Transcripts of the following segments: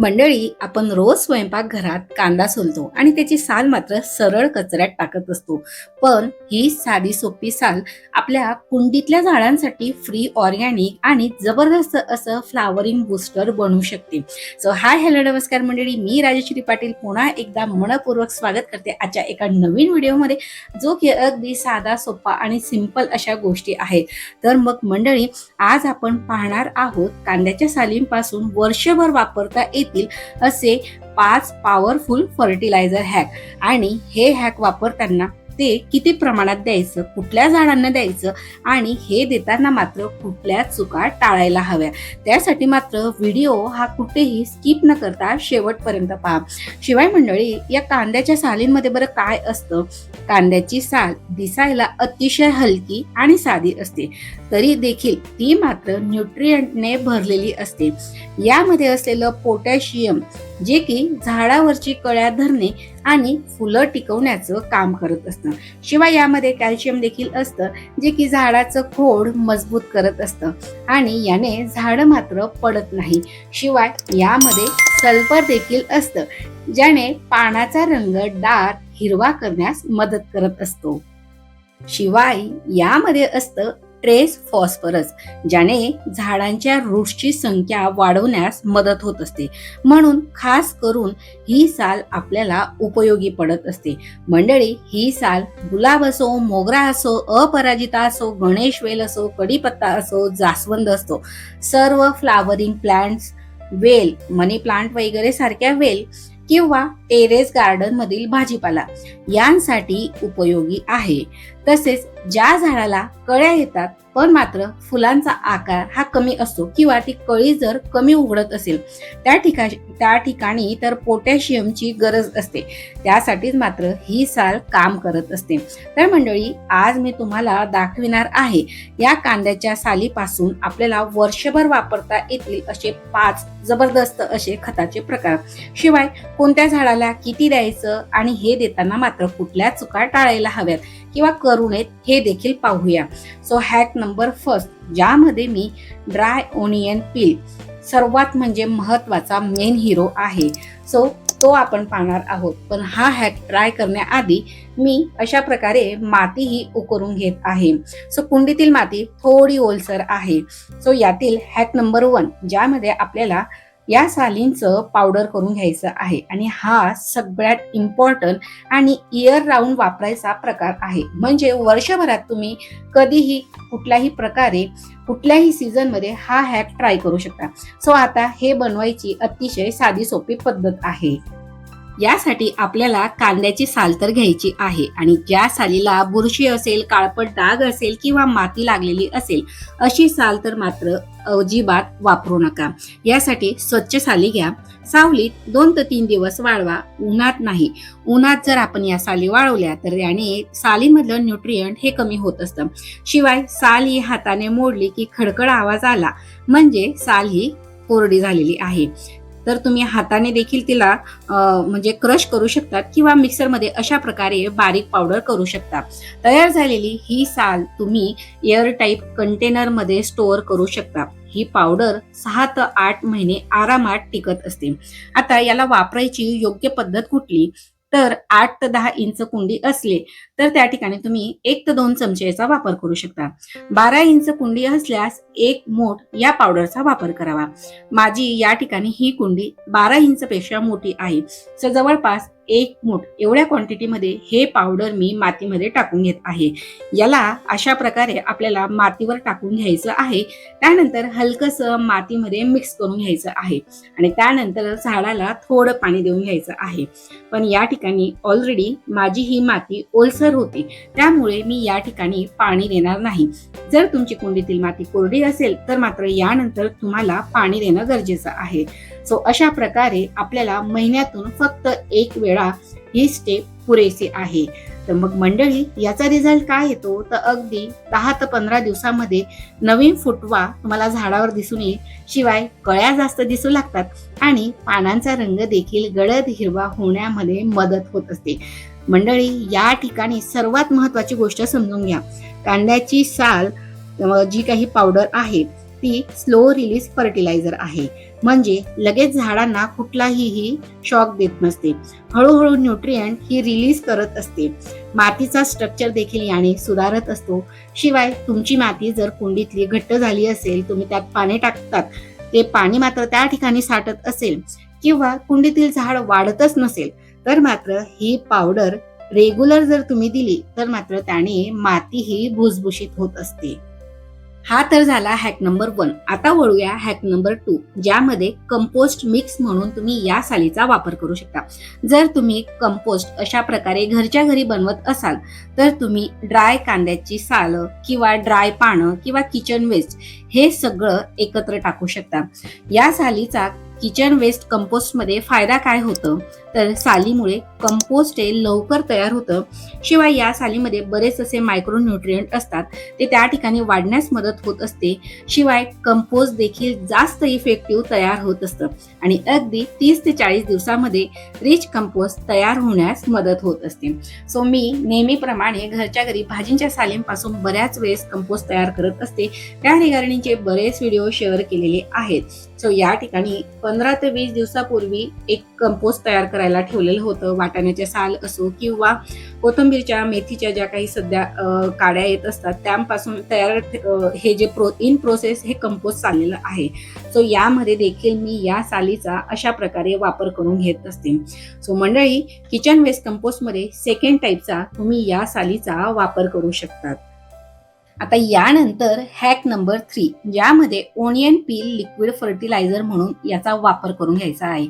मंडळी आपण रोज स्वयंपाकघरात कांदा सोलतो आणि त्याची साल मात्र सरळ कचऱ्यात टाकत असतो. पण ही साधी सोपी साल आपल्या कुंडीतल्या झाडांसाठी फ्री ऑर्गॅनिक आणि जबरदस्त असं फ्लावरिंग बूस्टर बनवू शकते. सो हाय हॅलो नमस्कार मंडळी. मी राजश्री पाटील. पुन्हा एकदा मनपूर्वक स्वागत करते आजच्या एका नवीन व्हिडिओमध्ये जो की अगदी साधा सोपा आणि सिंपल अशा गोष्टी आहेत. तर मग मंडळी आज आपण पाहणार आहोत कांद्याच्या सालींपासून वर्षभर वापरता येतील असे पाच पॉवरफुल फर्टिलायझर हॅक आणि हे हॅक वापरताना ते किती प्रमाणात द्यायचं कुठल्या झाडांना द्यायचं आणि हे देताना मात्र कुठल्या चुका टाळायला हव्या. त्यासाठी मात्र व्हिडिओ हा कुठेही स्किप न करता शेवटपर्यंत पहा. शिवाय मंडळी या कांद्याच्या सालींमध्ये बरं काय असतं? कांद्याची साल दिसायला अतिशय हलकी आणि साधी असते. तरी देखील ती मात्र न्यूट्रियंटने भरलेली असते. यामध्ये असलेलं पोटॅशियम जे की झाडावरची कळ्या धरणे आणि फुलं टिकवण्याचं काम करत असतं. शिवाय यामध्ये कॅल्शियम देखील असतं जे की झाडाचं खोड मजबूत करत असतं आणि याने झाडं मात्र पडत नाही. शिवाय यामध्ये सल्फर देखील असतं ज्याने पानाचा रंग डार्क हिरवा करण्यास मदत करत असतो. शिवाय यामध्ये असतं ट्रेस फॉस्फरस ज्याने झाडांच्या रूट्सची संख्या वाढवण्यास मदत होत असते. म्हणून खास करून ही साल आपल्याला उपयोगी पडत असते. मंडळी ही साल गुलाब असो मोगरा असो अपराजिता असो गणेश वेल असो कडीपत्ता असो जास्वंद असो सर्व फ्लावरिंग प्लांट्स वेल मनी प्लांट वगैरे सारख्या वेल किंवा टेरेस गार्डन मधील भाजीपाला यांसाठी उपयोगी आहे. तसेच ज्या झाडाला कळ्या येतात पण मात्र फुलांचा आकार हा कमी असतो किंवा ती कळी जर कमी उघडत असेल त्या ठिकाणी त्या ठिकाणी तर पोटॅशियमची गरज असते. त्यासाठीच मात्र ही साल काम करत असते. तर मंडळी आज मी तुम्हाला दाखविणार आहे या कांद्याच्या सालीपासून आपल्याला वर्षभर वापरता येतील असे पाच जबरदस्त असे खताचे प्रकार. शिवाय कोणत्या झाडाला किती द्यायचं आणि हे देताना मात्र कुठल्या चुका टाळायला हव्यात? किंवा करू नयेत हे देखील पाहूया. सो हॅक नंबर फर्स्ट ज्यामध्ये मी ड्राय ओनियन पील सर्वात म्हणजे महत्त्वाचा मेन हिरो आहे. सो तो आपण पाहणार आहोत. पण हा हॅक ट्राय करण्याआधी मी अशा प्रकारे मातीही उकरून घेत आहे. सो कुंडीतील माती थोडी ओलसर आहे. सो यातील हॅक नंबर वन ज्यामध्ये आपल्याला या सालींचं पावडर करून घ्यायचं आहे. आणि हा सगळ्यात इम्पॉर्टंट आणि इयर राऊंड वापरायचा प्रकार आहे. म्हणजे वर्षभरात तुम्ही कधीही कुठल्याही प्रकारे कुठल्याही सीझनमध्ये हा हॅक ट्राय करू शकता. सो आता हे बनवायची अतिशय साधी सोपी पद्धत आहे. यासाठी आपल्याला कांद्याची साल तर घ्यायची आहे. आणि ज्या सालीला बुरशी असेल काळपट डाग असेल किंवा माती लागलेली असेल अशी साल तर मात्र अजिबात वापरू नका. यासाठी स्वच्छ साली घ्या. सावलीत दोन ते तीन दिवस वाळवा. उन्हात नाही. उन्हात जर आपण या साली वाळवल्या तर याने सालीमधलं न्यूट्रियंट हे कमी होत असतं. शिवाय साल ही हाताने मोडली की खडखड आवाज आला. म्हणजे साल ही कोरडी झालेली आहे. तर तुम्ही हाताने देखील तिला म्हणजे क्रश करू शकतात किंवा मिक्सरमध्ये अशा प्रकारे बारीक पावडर करू शकता. तयार झालेली ही साल तुम्ही एअर टाईप कंटेनरमध्ये स्टोअर करू शकता. ही पावडर सहा ते आठ महिने आरामात टिकत असते. आता याला वापरायची योग्य पद्धत कुठली? तर आठ ते दहा इंच कुंडी असले तर त्या ठिकाणी तुम्ही एक ते दोन चमचेचा वापर करू शकता. बारा इंच कुंडी असल्यास एक मोठ या पावडरचा वापर करावा. माझी या ठिकाणी ही कुंडी बारा इंच पेक्षा मोठी आहे. जवळपास एक मूठ एवढ्या क्वांटिटीमध्ये हे पावडर मी मातीमध्ये टाकून घेत आहे. याला अशा प्रकारे आपल्याला मातीवर टाकून घ्यायचं आहे. त्यानंतर हलकंसं मातीमध्ये मिक्स करून घ्यायचं आहे. आणि त्यानंतर झाडाला थोडं पाणी देऊन घ्यायचं आहे. पण या ठिकाणी ऑलरेडी माझी ही माती ओलसर होती. त्यामुळे मी या ठिकाणी पाणी देणार नाही. जर तुमची कुंडीतील माती कोरडी असेल तर मात्र यानंतर तुम्हाला पाणी देणं गरजेचं आहे. सो अशा प्रकारे आपल्याला महिन्यातून फक्त एक वेळा ही स्टेप पुरेसे आहे. तर मग मंडळी याचा रिझल्ट काय येतो? तर अगदी दहा ते पंधरा दिवसामध्ये नवीन फुटवा तुम्हाला झाडावर दिसून येईल. शिवाय कळ्या जास्त दिसू लागतात आणि पानांचा रंग देखील गडद हिरवा होण्यामध्ये मदत होत असते. मंडळी या ठिकाणी सर्वात महत्वाची गोष्ट समजून घ्या. कांद्याची साल जी काही पावडर आहे ती स्लो रिलीज फर्टिलायझर आहे. म्हणजे लगेच झाडांना कुठलाही ही शॉक देत नसते. हळूहळू न्यूट्रियंट ही रिलीज करत असते. मातीचा स्ट्रक्चर देखील याने सुधारत असतो. शिवाय तुमची माती जर कुंडीतली घट्ट झाली असेल तुम्ही त्यात पाणी टाकतात ते पाणी मात्र त्या ठिकाणी साठत असेल किंवा कुंडीतील झाड वाढतच नसेल तर मात्र ही पावडर रेग्युलर जर तुम्ही दिली तर मात्र त्याने माती ही भुसभुशीत होत असते. हा तर झाला हॅक नंबर वन आता वळूया हॅक नंबर टू ज्यामध्ये कंपोस्ट मिक्स म्हणून तुम्ही या सालीचा वापर करू शकता. जर तुम्ही कंपोस्ट अशा प्रकारे घरच्या घरी बनवत असाल तर तुम्ही ड्राय कांद्याची साल किंवा ड्राय पानं किंवा किचन वेस्ट हे सगळं एकत्र टाकू शकता. या सालीचा किचन वेस्ट कंपोस्टमध्ये फायदा काय होतं? तर सालीमुळे कंपोस्ट हे लवकर तयार होतं. शिवाय या सालीमध्ये बरेच असे मायक्रो न्यूट्रियंट असतात. ते त्या ठिकाणी वाढण्यास मदत होत असते. शिवाय कंपोस्ट देखील जास्त इफेक्टिव्ह तयार होत असतं. आणि अगदी तीस ते चाळीस दिवसामध्ये रिच कंपोस्ट तयार होण्यास मदत होत असते. सो मी नेहमीप्रमाणे घरच्या घरी भाजींच्या सालींपासून बऱ्याच वेळेस कंपोस्ट तयार करत असते. त्या रिगार्डिंगचे बरेच व्हिडिओ शेअर केलेले आहेत. सो या ठिकाणी पंधरा ते वीस दिवसापूर्वी एक कंपोस्ट तयार करायला ठेवलेलं होतं. वाटाण्याचे साल असो किंवा कोथिंबीरच्या मेथीच्या ज्या काही सध्या काड्या येत असतात त्यापासून तयार हे जे प्रो इन प्रोसेस हे कंपोस्ट चाललेलं आहे. सो यामध्ये देखील मी या सालीचा अशा प्रकारे वापर करून घेत असते. सो मंडळी किचन वेस्ट कंपोस्टमध्ये सेकंड टाईपचा तुम्ही या सालीचा वापर करू शकतात. आता यानंतर हॅक नंबर थ्री ज्यामध्ये ओनियन पील लिक्विड फर्टिलायझर म्हणून याचा वापर करून घ्यायचा आहे.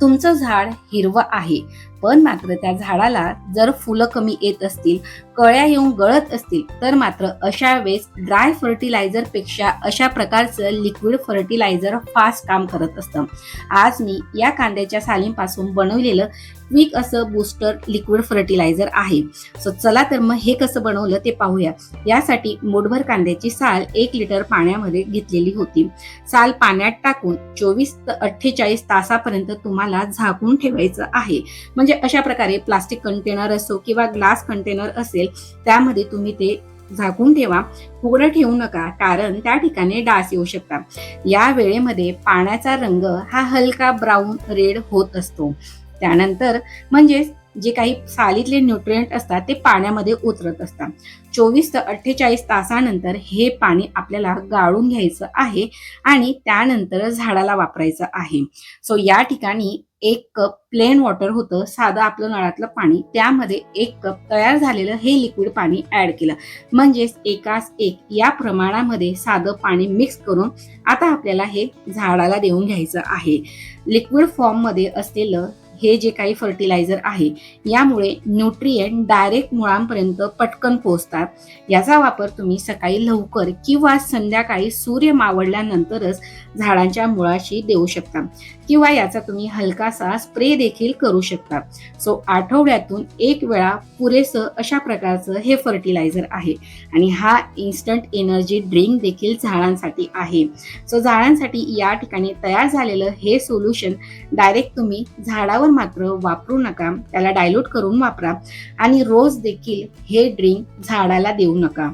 तुमचं झाड हिरवं आहे पण मात्र त्या झाडाला जर फुलं कमी येत असतील कळ्या येऊन गळत असतील तर मात्र अशा वेळेस ड्राय फर्टिलायझरपेक्षा अशा प्रकारचं लिक्विड फर्टिलायझर फास्ट काम करत असतं. आज मी या कांद्याच्या सालींपासून बनवलेलं क्विक असं बूस्टर लिक्विड फर्टिलायझर आहे. सो चला तर मग हे कसं बनवलं ते पाहूया. यासाठी मोठभर कांद्याची साल एक लिटर पाण्यामध्ये घेतलेली होती. साल पाण्यात टाकून चोवीस ते अठ्ठेचाळीस तासापर्यंत तुम्हाला झाकून ठेवायचं आहे. म्हणजे अशा प्रकारे प्लास्टिक कंटेनर असो किंवा ग्लास कंटेनर असेल त्यामध्ये तुम्ही ते झाकून ठेवा. फुगडं ठेवू नका कारण त्या ठिकाणी डास येऊ शकतात. या वेळेमध्ये पाण्याचा रंग हा हलका ब्राऊन रेड होत असतो. त्यानंतर म्हणजेच जे काही सालीतले न्यूट्रियंट असतात ते पाण्यामध्ये उतरत असतात. चोवीस ते अठ्ठेचाळीस तासानंतर हे पाणी आपल्याला गाळून घ्यायचं आहे आणि त्यानंतर झाडाला वापरायचं आहे. सो या ठिकाणी एक कप प्लेन वॉटर होतं साधं आपलं नळातलं पाणी. त्यामध्ये एक कप तयार झालेलं हे लिक्विड पाणी ऍड केलं. म्हणजेच एकाच एक या प्रमाणामध्ये साधं पाणी मिक्स करून आता आपल्याला हे झाडाला देऊन घ्यायचं आहे. लिक्विड फॉर्ममध्ये असलेलं हे जे काही फर्टिलायझर आहे यामुळे न्यूट्रिएंट डायरेक्ट मुळांपर्यंत पटकन पोहोचतात. याचा वापर तुम्ही सकाळी लवकर किंवा संध्याकाळी सूर्य मावळल्यानंतरच झाडांच्या मुळाशी देऊ शकता किंवा याचा तुम्ही हलकासा स्प्रे देखील करू शकता. सो आठवड्यातून एक वेळा पुरेसं अशा प्रकारचं हे फर्टिलायझर आहे आणि हा इन्स्टंट एनर्जी ड्रिंक देखील झाडांसाठी आहे. सो झाडांसाठी या ठिकाणी तयार झालेलं हे सोल्युशन डायरेक्ट तुम्ही झाडावर मात्र वापरू नका त्याला डायल्यूट करून वापरा आणि रोज देखील हे ड्रिंक झाडाला देऊ नका.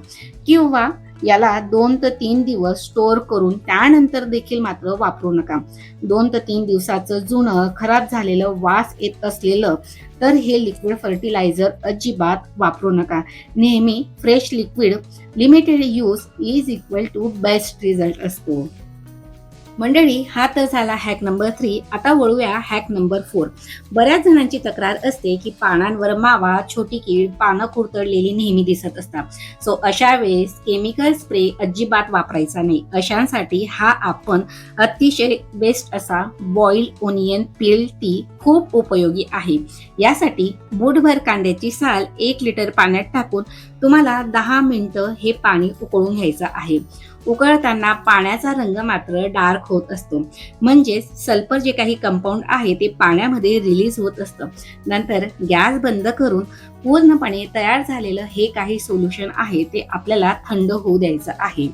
किंवा याला दोन ते तीन दिवस स्टोअर करून त्यानंतर देखील मात्र वापरू नका. दोन ते तीन दिवसाचं जुनं खराब झालेलं वास येत असलेलं तर हे लिक्विड फर्टिलायझर अजिबात वापरू नका. नेहमी fresh liquid limited use is equal to best result असतो. मंडळी हा तर झाला हॅक नंबर थ्री आता वळूया हॅक नंबर फोर बऱ्याच जणांची तक्रार असते की पानांवर मावा छोटी कीड पानं कुरतडलेली नेहमी दिसत असतात. सो अशा वेळेस केमिकल स्प्रे अजिबात वापरायचा नाही. अशांसाठी हा आपण अतिशय बेस्ट असा बॉइल्ड ओनियन पील टी खूप उपयोगी आहे. यासाठी बुटभर कांद्याची साल एक लिटर पाण्यात टाकून तुम्हाला दहा मिनिटं हे पाणी उकळून घ्यायचं आहे. उकळताना पाण्याचा रंग मात्र डार्क होत असतो. म्हणजेच सल्फर जे काही कंपाऊंड आहे ते पाण्यामध्ये रिलीज होत असतं. नंतर गॅस बंद करून पूर्णपणे तयार झालेलं हे काही सोल्युशन आहे ते आपल्याला थंड होऊ द्यायचं आहे.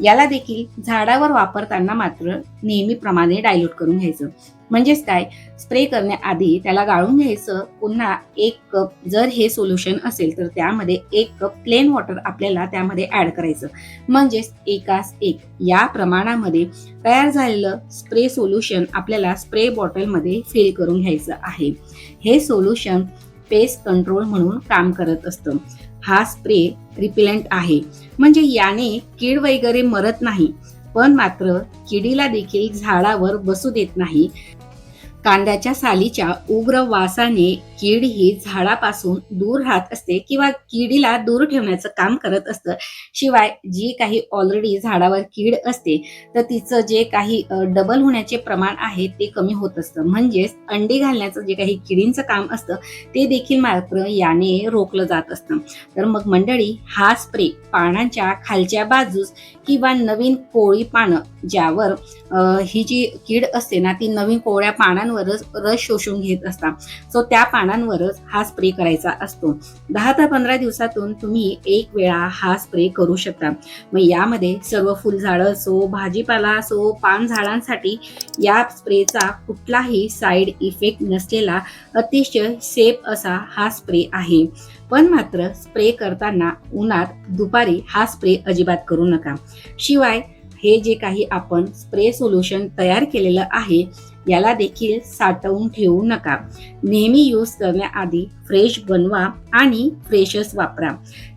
याला देखील झाडावर वापरताना मात्र नेहमीप्रमाणे डायल्यूट करून घ्यायचं. म्हणजेच काय? स्प्रे करण्याआधी त्याला गाळून घ्यायचं. पुन्हा एक कप जर हे सोल्युशन असेल तर त्यामध्ये एक कप प्लेन वॉटर आपल्याला त्यामध्ये ऍड करायचं. म्हणजेच एकास एक. या प्रमाणामध्ये तयार झालेलं स्प्रे सोल्युशन आपल्याला स्प्रे बॉटलमध्ये फिल करून घ्यायचं आहे. हे सोल्युशन पेस्ट कंट्रोल म्हणून काम करत असतं. हा स्प्रे रिपेलंट आहे. म्हणजे याने कीड वगैरे मरत नाही पण मात्र किडीला देखील झाडावर बसू देत नाही. कांद्याच्या सालीच्या उग्र वासाने कीड ही झाडापासून दूर राहत असते किंवा किडीला दूर ठेवण्याचं काम करत असतं. शिवाय जी काही ऑलरेडी झाडावर कीड असते तर तिचं जे काही डबल होण्याचे प्रमाण आहे ते कमी होत असतं. म्हणजेच अंडी घालण्याचं जे काही किडींचं काम असतं ते देखील मात्र याने रोखलं जात असतं. तर मग मंडळी हा स्प्रे पानांच्या खालच्या बाजूस किंवा नवीन कोळी पानं ज्यावर ही जी कीड असते ना ती नवीन कोवळ्या पानांवरच रस शोषून घेत असतात. सो त्या पानांवरच हा स्प्रे करायचा असतो. दहा ते पंधरा दिवसातून तुम्ही एक वेळा हा स्प्रे करू शकता. मग यामध्ये सर्व फुलझाडं असो भाजीपाला असो पान झाडांसाठी या स्प्रेचा कुठलाही साईड इफेक्ट नसलेला अतिशय सेफ असा हा स्प्रे आहे. पण मात्र स्प्रे करताना उन्हात दुपारी हा स्प्रे अजिबात करू नका. शिवाय हे जे काही आपण स्प्रे सोल्युशन तयार केलेलं आहे याला देखील साठवून ठेवू नका. नेहमी यूज करण्याआधी फ्रेश बनवा आणि फ्रेशच वापरा.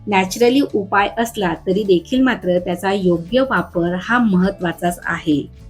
नॅचरली उपाय असला तरी देखील मात्र त्याचा योग्य वापर हा महत्वाचाच आहे.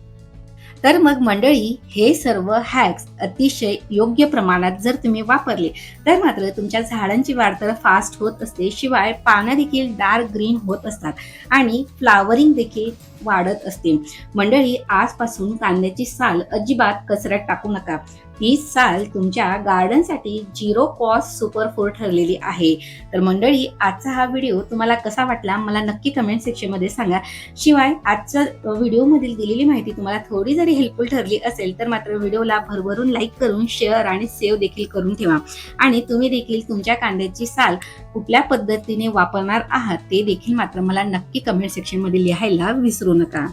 तर मग मंडळी हे सर्व हॅक्स अतिशय योग्य प्रमाणात जर तुम्ही वापरले तर मात्र तुमच्या झाडांची वाढ तर फास्ट होत असते शिवाय पानं देखील डार्क ग्रीन होत असतात आणि फ्लावरिंग देखील वाढत असते. मंडळी आजपासून कांद्याची साल अजिबात कचऱ्यात टाकू नका. ही साल तुमच्या गार्डनसाठी झिरो कॉस्ट सुपर फूड ठरलेली आहे. तर मंडळी आजचा हा व्हिडिओ तुम्हाला कसा वाटला मला नक्की कमेंट सेक्शनमध्ये सांगा. शिवाय आजच्या व्हिडिओमधील दिलेली माहिती तुम्हाला थोडी जरी हेल्पफुल ठरली असेल तर मात्र व्हिडिओला भरभरून लाईक करून शेअर आणि सेव्ह देखील करून ठेवा. आणि तुम्ही देखील तुमच्या कांद्याची साल कुठल्या पद्धतीने वापरणार आहात ते देखील मात्र मला नक्की कमेंट सेक्शनमध्ये लिहायला विसरू नका.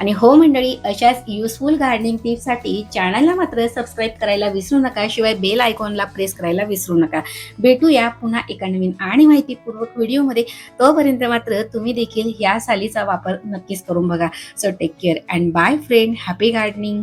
आणि हो मंडळी अशाच युजफुल गार्डनिंग टिप्ससाठी चॅनलला मात्र सबस्क्राईब करायला विसरू नका. शिवाय बेल आयकॉनला प्रेस करायला विसरू नका. भेटूया पुन्हा एका नवीन आणि माहितीपूर्वक व्हिडिओमध्ये तोपर्यंत मात्र तुम्ही देखील या सालीचा वापर नक्कीच करून बघा. So take care and bye friend happy gardening